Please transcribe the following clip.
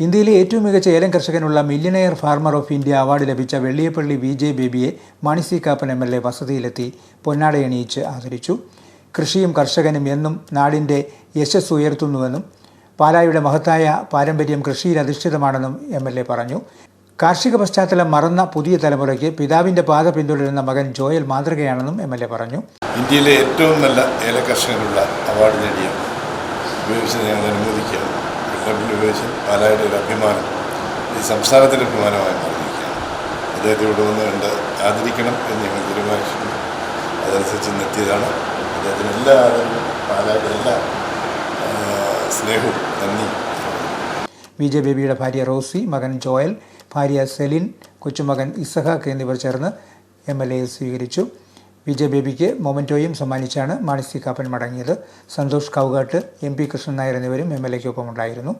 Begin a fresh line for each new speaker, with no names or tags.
ഇന്ത്യയിലെ ഏറ്റവും മികച്ച ഏലം കർഷകനുള്ള millionaire farmer of India award ലഭിച്ച Velliyappally V J ബേബിയെ Mani C Kappan M L A വസതിയിലെത്തി പൊന്നാടയണിയിച്ച് ആദരിച്ചു. കൃഷിയും കർഷകനും എന്നും നാടിന്റെ യശസ് ഉയർത്തുന്നുവെന്നും പാലായുടെ മഹത്തായ പാരമ്പര്യം കൃഷിയിൽ അധിഷ്ഠിതമാണെന്നും എം എൽ എ പറഞ്ഞു. കാർഷിക പശ്ചാത്തലം മറന്ന പുതിയ തലമുറയ്ക്ക് പിതാവിന്റെ പാത പിന്തുടരുന്ന മകൻ ജോയൽ മാതൃകയാണെന്നും എം എൽ എ പറഞ്ഞു.
ഇന്ത്യയിലെ ഏറ്റവും നല്ല ഏല കർഷകനുള്ള അവാർഡ് നേടിയ അനുമോദിക്കുകയാണ് ഉപയോഗിച്ച് പാലായുടെ ഒരു അഭിമാനം ഈ സംസ്ഥാനത്തിന്റെ അഭിമാനമായി മാറിയിരിക്കുകയാണ്. അദ്ദേഹത്തെ ഇവിടെ വന്ന് കണ്ട് ആദരിക്കണം എന്ന് ഞങ്ങൾ തീരുമാനിച്ചിട്ടുണ്ട്. അതനുസരിച്ച് ഇന്ന് എത്തിയതാണ് അദ്ദേഹത്തിന് എല്ലാ ആദരവും പാലായുടെ എല്ലാ സ്നേഹവും നന്ദി
വി ജെ ബേബിയുടെ ഭാര്യ റോസി മകൻ ജോയൽ ഭാര്യ സെലിൻ കൊച്ചുമകൻ ഇസഹാക്ക് എന്നിവർ ചേർന്ന് എം എൽ എയെ സ്വീകരിച്ചു. വി ജെ ബേബിക്ക് മൊമന്റോയും സമ്മാനിച്ചാണ് മാണിസി കാപ്പൻ മടങ്ങിയത്. സന്തോഷ് കൗകാട്ട് എം പി കൃഷ്ണൻ നായർ എന്നിവരും എം എൽ എക്കൊപ്പം ഉണ്ടായിരുന്നു.